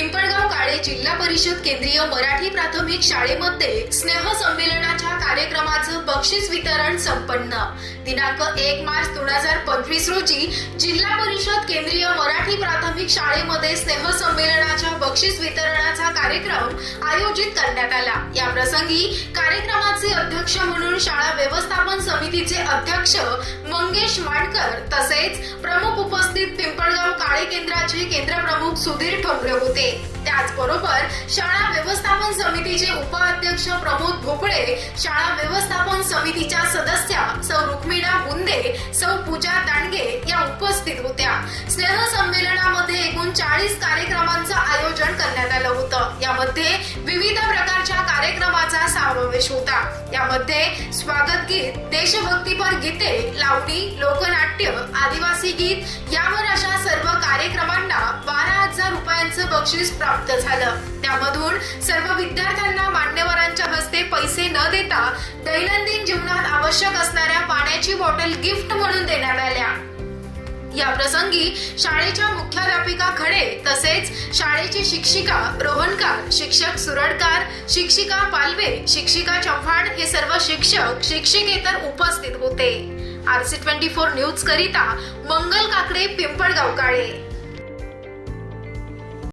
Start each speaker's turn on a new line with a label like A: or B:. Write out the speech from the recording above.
A: पिंपळगाव काळे जिल्हा परिषद केंद्रीय मराठी प्राथमिक शाळेमध्ये स्नेह संमेलनाच्या कार्यक्रमाचं बक्षीस वितरण संपन्न. दिनांक एक मार्च दोन हजार पंचवीस रोजी जिल्हा परिषद केंद्रीय मराठी प्राथमिक शाळेमध्ये स्नेह संमेलनाच्या बक्षीस वितरणाचा कार्यक्रम आयोजित करण्यात आला. या प्रसंगी कार्यक्रमाचे अध्यक्ष म्हणून शाळा व्यवस्थापन समितीचे अध्यक्ष मंगेश मांडकर तसेच प्रमुख उपस्थित पिंपळगाव काळे केंद्राचे केंद्रप्रमुख सुधीर ठोंबरे होते. त्याचबरोबर शाळा व्यवस्थापन समितीचे उपाध्यक्ष प्रमोद भोपळे शाळा व्यवस्थापन समितीच्या सदस्य रुक्मिणा सौ पूजा दांडगे या उपस्थित होत्या. स्नेह संमेलनामध्ये एकूण चाळीस कार्यक्रमांचं आयोजन करण्यात आलं होतं. यामध्ये विविध प्रकारच्या कार्यक्रमाचा समावेश होता. यामध्ये स्वागत गीत देशभक्तीपर गीते लावणी लोकनाट्य आदिवासी गीत यावर अशा सर्व कार्यक्रमांना बारा हजार रुपयांचं बक्षीस प्राप्त झालं. त्यामधून सर्व विद्यार्थ्यांना मान्यवरांच्या हस्ते पैसे न देता दैनंदिन जीवनात आवश्यक असणाऱ्या बॉटल गिफ्ट म्हणून देण्यात आल्या. या प्रसंगी शाळेच्या मुख्याध्यापिका खडे तसेच शाळेची शिक्षिका रोहनकार शिक्षक सुरडकार शिक्षिका पालवे शिक्षिका चव्हाण हे सर्व शिक्षक शिक्षिकेतर उपस्थित होते. R C twenty four news करिता मंगल काकडे पिंपळगाव काळे